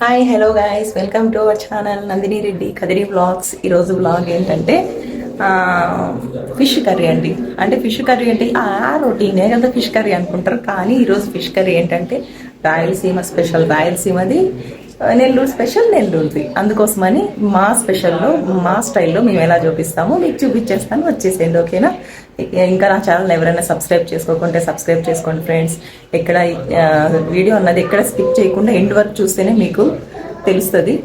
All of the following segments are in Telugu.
Hi hello guys welcome to our channel Nandini Reddy Kadiri blogs ఈరోజు బ్లాగ్ ఏంటంటే ఫిష్ కర్రీ అండి. అంటే ఫిష్ కర్రీ అంటే ఆ రొటీనే కదా ఫిష్ కర్రీ అనుకుంటారు. కానీ ఈరోజు ఫిష్ కర్రీ ఏంటంటే రాయలసీమ స్పెషల్ రాయలసీమది నెల్లూరు స్పెషల్ నెల్లూరుది. అందుకోసమని మా స్పెషల్లో మా స్టైల్లో మేము ఎలా చూపిస్తామో మీకు చూపించేస్తాను వచ్చేసేయండి ఓకేనా? ఇంకా నా ఛానల్ ఎవరైనా సబ్స్క్రైబ్ చేసుకోకుంటే సబ్స్క్రైబ్ చేసుకోండి ఫ్రెండ్స్. ఎక్కడ వీడియో అన్నది ఎక్కడ స్కిప్ చేయకుండా ఎండ్ వరకు చూస్తేనే మీకు తెలుస్తుంది.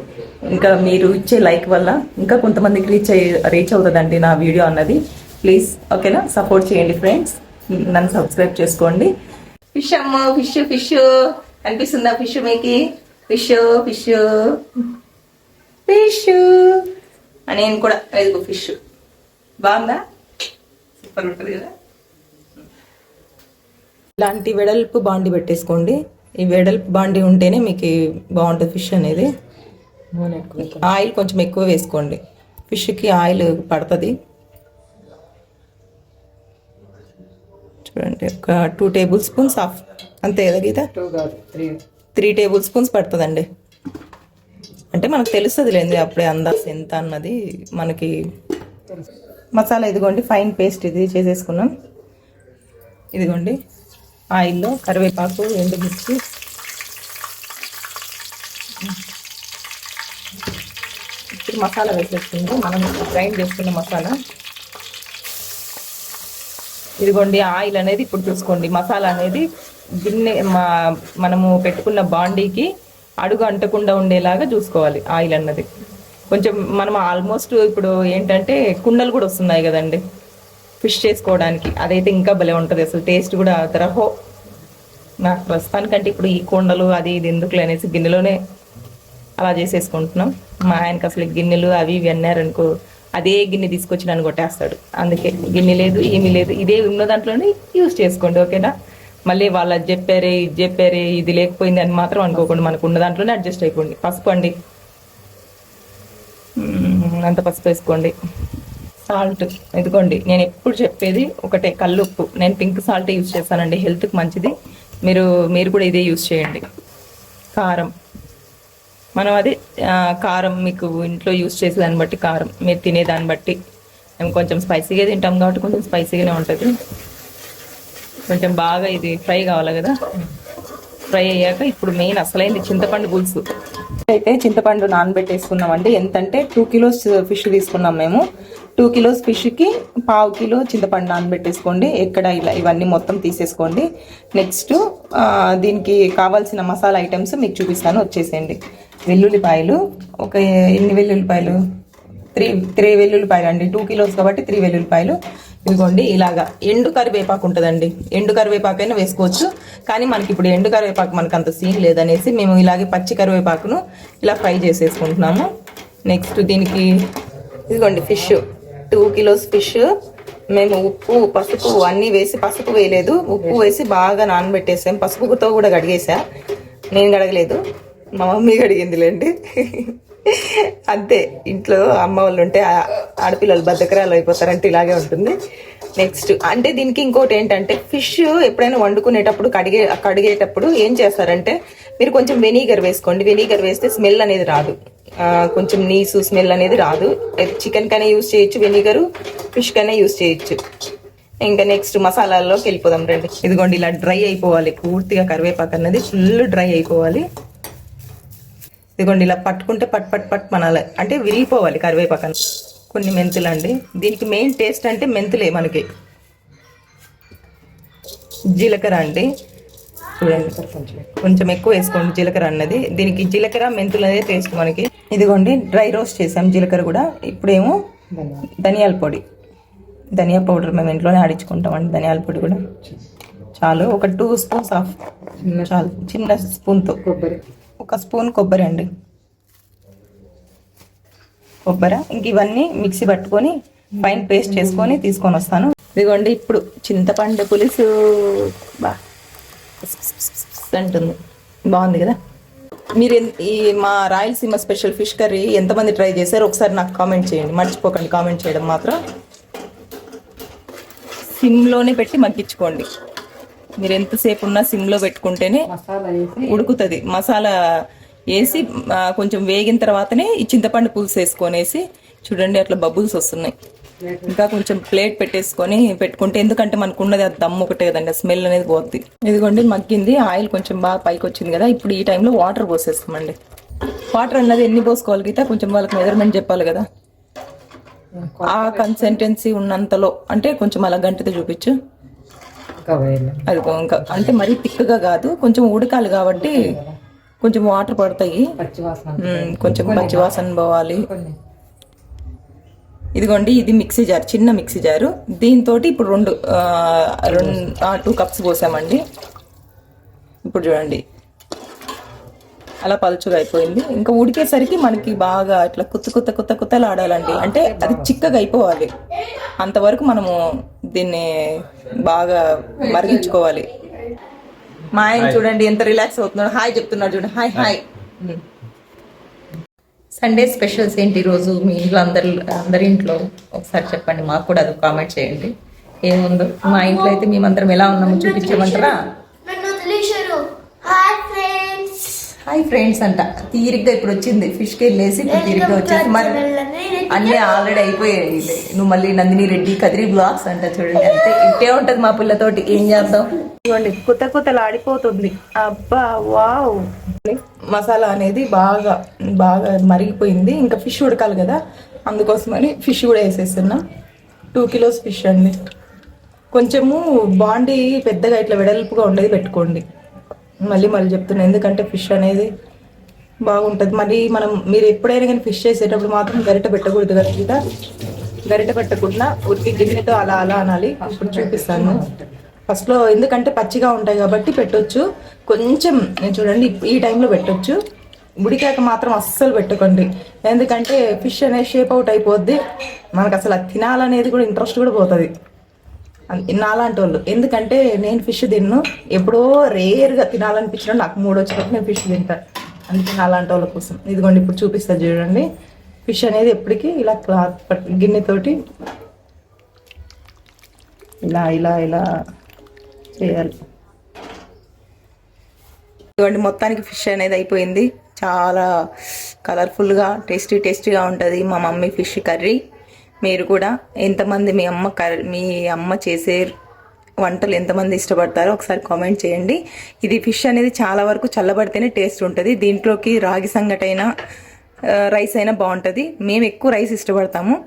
ఇంకా మీరు ఇచ్చే లైక్ వల్ల ఇంకా కొంతమందికి రీచ్ అయ్యి రీచ్ అవుతుందండి నా వీడియో అన్నది. ప్లీజ్ ఓకేనా? సపోర్ట్ చేయండి ఫ్రెండ్స్. నన్ను సబ్స్క్రైబ్ చేసుకోండి. ఫిష్ అమ్మ ఫిష్ ఫిష్. అనిపిస్తుందా ఫిష్ మీకు? ఫిష్ ఫిష్ ఫిష్ నేను కూడా ఎదుగు ఫిష్ బాగుందా? సూపర్ ఉంటుంది కదా. ఇలాంటి వెడల్పు బాండి పెట్టేసుకోండి. ఈ వెడల్పు బాండి ఉంటేనే మీకు బాగుంటుంది ఫిష్ అనేది. నూనె ఎక్కువ ఆయిల్ కొంచెం ఎక్కువ వేసుకోండి. ఫిష్కి ఆయిల్ పడుతుంది. చూడండి ఒక టూ టేబుల్ స్పూన్స్ ఆఫ్ అంతే కదా గీత? టూ కాదు త్రీ త్రీ టేబుల్ స్పూన్స్ పడుతుందండి. అంటే మనకు తెలుస్తుంది లేండి అప్పుడే అందాస్ ఎంత అన్నది మనకి. మసాలా ఇదిగోండి ఫైన్ పేస్ట్ ఇది చేసేసుకున్నాం. ఇదిగోండి ఆయిల్లో కరివేపాకు ఎండుమిర్చి ఇప్పుడు మసాలా వేసేసుకుందాం. మనం గ్రైండ్ చేసుకున్న మసాలా. ఇదిగోండి ఆయిల్ అనేది ఇప్పుడు చూసుకోండి. మసాలా అనేది గిన్నె మా మనము పెట్టుకున్న బాండీకి అడుగు అంటకుండా ఉండేలాగా చూసుకోవాలి ఆయిల్ అన్నది. కొంచెం మనం ఆల్మోస్ట్ ఇప్పుడు ఏంటంటే కుండలు కూడా వస్తున్నాయి కదండి ఫిష్ చేసుకోవడానికి. అదైతే ఇంకా భలే ఉంటుంది అసలు టేస్ట్ కూడా తరహో. నాకు ప్రస్తుతానికంటే ఇప్పుడు ఈ కుండలు అది ఇది ఎందుకులే అనేసి గిన్నెలోనే అలా చేసేసుకుంటున్నాం. మా ఆయనకి అసలు గిన్నెలు అవి ఇవి అన్నారనుకో అదే గిన్నె తీసుకొచ్చి నన్ను కొట్టేస్తాడు. అందుకే గిన్నె లేదు ఏమీ లేదు ఇదే ఉన్న దాంట్లోనే యూజ్ చేసుకోండి ఓకేనా? మళ్ళీ వాళ్ళు అది చెప్పారే ఇది చెప్పారే ఇది లేకపోయింది అని మాత్రం అనుకోకుండా మనకు ఉన్న దాంట్లోనే అడ్జస్ట్ అయిపోండి. పసుపు అండి. అంత పసుపు వేసుకోండి. సాల్ట్. ఇదిగోండి నేను ఎప్పుడు చెప్పేది ఒకటే కల్లుప్పు. నేను పింక్ సాల్ట్ యూజ్ చేస్తానండి. హెల్త్కి మంచిది. మీరు మీరు కూడా ఇదే యూజ్ చేయండి. కారం. మనం అది కారం మీకు ఇంట్లో యూస్ చేసే దాన్ని బట్టి కారం. మీరు తినే దాన్ని బట్టి. మేము కొంచెం స్పైసీగా తింటాం కాబట్టి కొంచెం స్పైసీగానే ఉంటుంది. కొంచెం బాగా ఇది ఫ్రై కావాలి కదా? ఫ్రై అయ్యాక ఇప్పుడు మెయిన్ అసలైంది చింతపండు పులుసు. అయితే చింతపండు నానబెట్టేసుకున్నాం అండి ఎంతంటే టూ కిలోస్ ఫిష్ తీసుకున్నాం మేము. టూ కిలోస్ ఫిష్కి పావు కిలో చింతపండు నానబెట్టేసుకోండి. ఎక్కడ ఇలా ఇవన్నీ మొత్తం తీసేసుకోండి. నెక్స్ట్ దీనికి కావాల్సిన మసాలా ఐటమ్స్ మీకు చూపిస్తాను. వచ్చేసేయండి. వెల్లుల్లిపాయలు ఒక ఎన్ని వెల్లుల్లిపాయలు? త్రీ త్రీ వెల్లుల్లిపాయలు అండి. టూ కిలోస్ కాబట్టి త్రీ వెల్లుల్లిపాయలు. ఇదిగోండి ఇలాగా ఎండు కరివేపాకు ఉంటుందండి. ఎండు కరివేపాకు అయినా వేసుకోవచ్చు. కానీ మనకి ఇప్పుడు ఎండు కరివేపాకు మనకు అంత సీన్ లేదనేసి మేము ఇలాగే పచ్చి కరివేపాకును ఇలా ఫ్రై చేసేసుకుంటున్నాము. నెక్స్ట్ దీనికి ఇదిగోండి ఫిష్. Two kilos fish. మేము ఉప్పు పసుపు అన్నీ వేసి పసుపు వేయలేదు. ఉప్పు వేసి బాగా నానబెట్టేసాం. పసుపుతో కూడా కడిగేసా. నేను కడగలేదు. మా మమ్మీ కడిగిందిలేండి. అంతే ఇంట్లో అమ్మ వాళ్ళు ఉంటే ఆడపిల్లలు బద్దకరాలు అయిపోతారంటే ఇలాగే ఉంటుంది. నెక్స్ట్ అంటే దీనికి ఇంకోటి ఏంటంటే ఫిష్ ఎప్పుడైనా వండుకునేటప్పుడు కడిగే కడిగేటప్పుడు ఏం చేస్తారంటే మీరు కొంచెం వెనిగర్ వేసుకోండి. వెనిగర్ వేస్తే స్మెల్ అనేది రాదు. కొంచెం నీసు స్మెల్ అనేది రాదు. చికెన్ కనే యూస్ చేయొచ్చు వెనిగరు ఫిష్ కనే యూస్ చేయొచ్చు. ఇంకా నెక్స్ట్ మసాలాల్లోకి వెళ్ళిపోదాం రండి. ఇదిగోండి ఇలా డ్రై అయిపోవాలి. పూర్తిగా కరివేపాకు అన్నది ఫుల్ డ్రై అయిపోవాలి. ఇదిగోండి ఇలా పట్టుకుంటే పట్ పట్ పట్ మనాలి అంటే విరిగిపోవాలి కరివేపాకు. కొన్ని మెంతులు అండి దీనికి మెయిన్ టేస్ట్ అంటే మెంతులే మనకి. జీలకర్ర అండి. చూడండి కొంచెం కొంచెం ఎక్కువ వేసుకోండి జీలకర్ర అన్నది. దీనికి జీలకర్ర మెంతులు అనేది టేస్ట్ మనకి. ఇదిగోండి డ్రై రోస్ట్ చేసాం జీలకర్ర కూడా. ఇప్పుడేమో ధనియాల పొడి. ధనియా పౌడర్ మేము ఇంట్లోనే ఆడించుకుంటామండి ధనియాల పొడి కూడా. చాలు ఒక టూ స్పూన్స్ ఆఫ్ చిన్న చాలు చిన్న స్పూన్తో. కొబ్బరి. ఒక స్పూన్ కొబ్బరి అండి. కొబ్బరి ఇంక ఇవన్నీ మిక్సీ పట్టుకొని పైన పేస్ట్ చేసుకొని తీసుకొని వస్తాను. ఇదిగోండి ఇప్పుడు చింతపండు పులుసు. బా. అంటుంది. బాగుంది కదా? మీరు ఈ మా రాయలసీమ స్పెషల్ ఫిష్ కర్రీ ఎంతమంది ట్రై చేశారు ఒకసారి నాకు కామెంట్ చేయండి. మర్చిపోకండి కామెంట్ చేయడం మాత్రం. సిమ్లోనే పెట్టి మగ్గించుకోండి. మీరు ఎంతసేపు ఉన్నా సిమ్లో పెట్టుకుంటేనే ఉడుకుతుంది. మసాలా వేసి కొంచెం వేగిన తర్వాతనే ఈ చింతపండు పులుసు వేసుకొనేసి చూడండి అట్లా బబుల్స్ వస్తున్నాయి. ఇంకా కొంచెం ప్లేట్ పెట్టేసుకొని పెట్టుకుంటే ఎందుకంటే మనకు ఉన్నది అది దమ్ము ఒకటే కదండి స్మెల్ అనేది పోద్ది. ఇదిగోండి మగ్గింది ఆయిల్ కొంచెం బాగా పైకి వచ్చింది కదా ఇప్పుడు ఈ టైంలో వాటర్ పోసేస్తామండి వాటర్ అన్నది ఎన్ని పోసుకోవాలి గీత? కొంచెం వాళ్ళకి మెజర్మెంట్ చెప్పాలి కదా. ఆ కన్సిస్టెన్సీ ఉన్నంతలో అంటే కొంచెం అలా గంటతో చూపించు. అది ఇంకా అంటే మరీ తిక్కగా కాదు కొంచెం ఉడకాలి కాబట్టి కొంచెం వాటర్ పడతాయి. కొంచెం పచ్చి వాసన పోవాలి. ఇదిగోండి ఇది మిక్సీ జార్ చిన్న మిక్సీ జారు. దీంతో ఇప్పుడు రెండు రెండు టూ కప్స్ పోసామండి. ఇప్పుడు చూడండి. అలా పలుచుగా అయిపోయింది. ఇంకా ఉడికేసరికి మనకి బాగా ఇట్లా కుత్త కుత్త కుత్త కుత్తలు ఆడాలండి అంటే అది చిక్కగా అయిపోవాలి. అంతవరకు మనము దీన్ని బాగా మరిగించుకోవాలి. మా ఆయన చూడండి ఎంత రిలాక్స్ అవుతున్నాడు. హాయ్ చెప్తున్నాడు చూడండి. Hi hi. సండే స్పెషల్స్ ఏంటి ఈరోజు మీ ఇంట్లో అందరి అందరి ఇంట్లో? ఒకసారి చెప్పండి మాకు కూడా అది కామెంట్ చేయండి. ఏముందో? మా ఇంట్లో అయితే మేమందరం ఎలా ఉన్నామో చూపించమంటారా? హాయ్ ఫ్రెండ్స్ హాయ్ ఫ్రెండ్స్ అంట. తీరిగ్గా ఇప్పుడు వచ్చింది. ఫిష్కి వెళ్ళేసి ఇప్పుడు తీరిగ్గా వచ్చేసి మరి అన్నీ ఆల్రెడీ అయిపోయాయి. నువ్వు మళ్ళీ నందిని రెడ్డి కదిరి బ్లాగ్స్ అంట చూడండి. అంతే ఇట్టే ఉంటది మా పిల్లతోటి. ఏం చేద్దాం? ఇవ్వండి కుత్త కుత్తలు ఆడిపోతుంది. అబ్బా వావ్. మసాలా అనేది బాగా బాగా మరిగిపోయింది. ఇంకా ఫిష్ ఉడకాలి కదా. అందుకోసమని ఫిష్ కూడా వేసేస్తున్నాం. టూ కిలోస్ ఫిష్ అండి. కొంచెము బాండీ పెద్దగా ఇట్లా వెడల్పుగా ఉండేది పెట్టుకోండి. మళ్ళీ మళ్ళీ చెప్తున్నా ఎందుకంటే ఫిష్ అనేది బాగుంటుంది. మరి మనం మీరు ఎప్పుడైనా కానీ ఫిష్ చేసేటప్పుడు మాత్రం గరిట పెట్టకూడదు కదా గరిట పెట్టకుండా ఉరికి గిన్నెతో అలా అలా అనాలి. ఇప్పుడు చూపిస్తాను. ఫస్ట్లో ఎందుకంటే పచ్చిగా ఉంటాయి కాబట్టి పెట్టొచ్చు. కొంచెం నేను చూడండి ఈ టైంలో పెట్టొచ్చు. ఉడికాక మాత్రం అస్సలు పెట్టుకోండి. ఎందుకంటే ఫిష్ అనేది షేప్ అవుట్ అయిపోద్ది. మనకు అసలు తినాలనేది కూడా ఇంట్రెస్ట్ కూడా పోతుంది. నాలాంటి వాళ్ళు ఎందుకంటే నేను ఫిష్ తిన్ను. ఎప్పుడో రేర్గా తినాలనిపించడం నాకు మూడు వచ్చినప్పుడు నేను ఫిష్ తింటా. అంటే నాలాంటి వాళ్ళ కోసం. ఇదిగోండి ఇప్పుడు చూపిస్తా చూడండి. ఫిష్ అనేది ఎప్పటికీ ఇలా క్లాత్ పట్ గిన్నెతోటి ఇలా ఇలా ఇలా చేయాలి. ఇదిగోండి మొత్తానికి ఫిష్ అనేది అయిపోయింది. చాలా కలర్ఫుల్గా టేస్టీ టేస్టీగా ఉంటుంది మా మమ్మీ ఫిష్ కర్రీ. మీరు కూడా ఎంతమంది మీ అమ్మ కర్రీ మీ అమ్మ చేసే వంటలు ఎంతమంది ఇష్టపడతారో ఒకసారి కామెంట్ చేయండి. ఇది ఫిష్ అనేది చాలా వరకు చల్లబడితేనే టేస్ట్ ఉంటుంది. దీంట్లోకి రాగి సంగటైనా రైస్ అయినా బాగుంటుంది. మేము ఎక్కువ రైస్ ఇష్టపడతాము.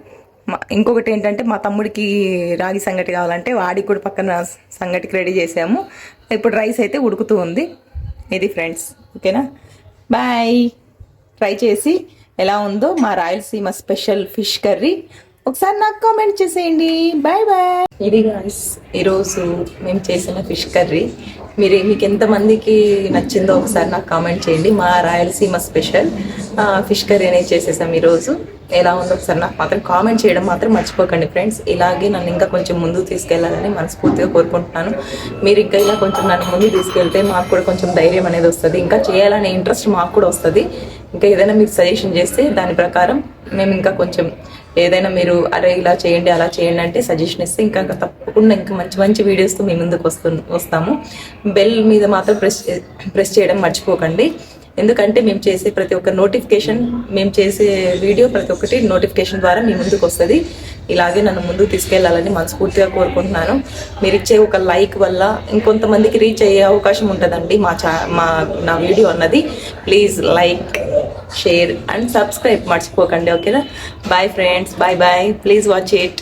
మా- ఇంకొకటి ఏంటంటే మా తమ్ముడికి రాగి సంగటి కావాలంటే వాడికి కూడా పక్కన సంగటికి రెడీ చేసాము. ఇప్పుడు రైస్ అయితే ఉడుకుతూ ఉంది. ఇది ఫ్రెండ్స్ ఓకేనా? బాయ్. ట్రై చేసి ఎలా ఉందో మా రాయలసీమ స్పెషల్ ఫిష్ కర్రీ. ఒకసారి నాకు కామెంట్ చేసేయండి. బాయ్ బాయ్ ఇది గాయస్ ఈరోజు మేము చేసిన ఫిష్ కర్రీ. మీరు మీకు ఎంతమందికి నచ్చిందో ఒకసారి నాకు కామెంట్ చేయండి. మా రాయలసీమ స్పెషల్ ఫిష్ కర్రీ అనేది చేసేసాం ఈరోజు. ఎలా ఉందో ఒకసారి నాకు మాత్రం కామెంట్ చేయడం మాత్రం మర్చిపోకండి ఫ్రెండ్స్ ఇలాగే నన్ను ఇంకా కొంచెం ముందుకు తీసుకెళ్ళాలని మనస్ఫూర్తిగా కోరుకుంటున్నాను. మీరు ఇంకా ఇలా కొంచెం నన్ను ముందు తీసుకెళ్తే మాకు కూడా కొంచెం ధైర్యం అనేది వస్తుంది. ఇంకా చేయాలనే ఇంట్రెస్ట్ మాకు కూడా వస్తుంది. ఇంకా ఏదైనా మీకు సజెషన్ చేస్తే దాని ప్రకారం మేము ఇంకా కొంచెం ఏదైనా మీరు అరే ఇలా చేయండి అలా చేయండి అంటే సజెషన్ ఇస్తే ఇంకా తప్పకుండా ఇంకా మంచి మంచి వీడియోస్తో మీ ముందుకు వస్తు వస్తాము. బెల్ మీద మాత్రం ప్రెస్ ప్రెస్ చేయడం మర్చిపోకండి. ఎందుకంటే మేము చేసే ప్రతి ఒక్క నోటిఫికేషన్ మేము చేసే వీడియో ప్రతి ఒక్కటి నోటిఫికేషన్ ద్వారా మీ ముందుకు వస్తుంది. ఇలాగే నన్ను ముందుకు తీసుకెళ్ళాలని మనస్ఫూర్తిగా కోరుకుంటున్నాను. మీరు ఇచ్చే ఒక లైక్ వల్ల ఇంకొంతమందికి రీచ్ అయ్యే అవకాశం ఉంటుందండి మా చా మా నా వీడియో అన్నది. Please like share and subscribe మర్చిపోకండి ఓకేనా bye friends bye bye please watch it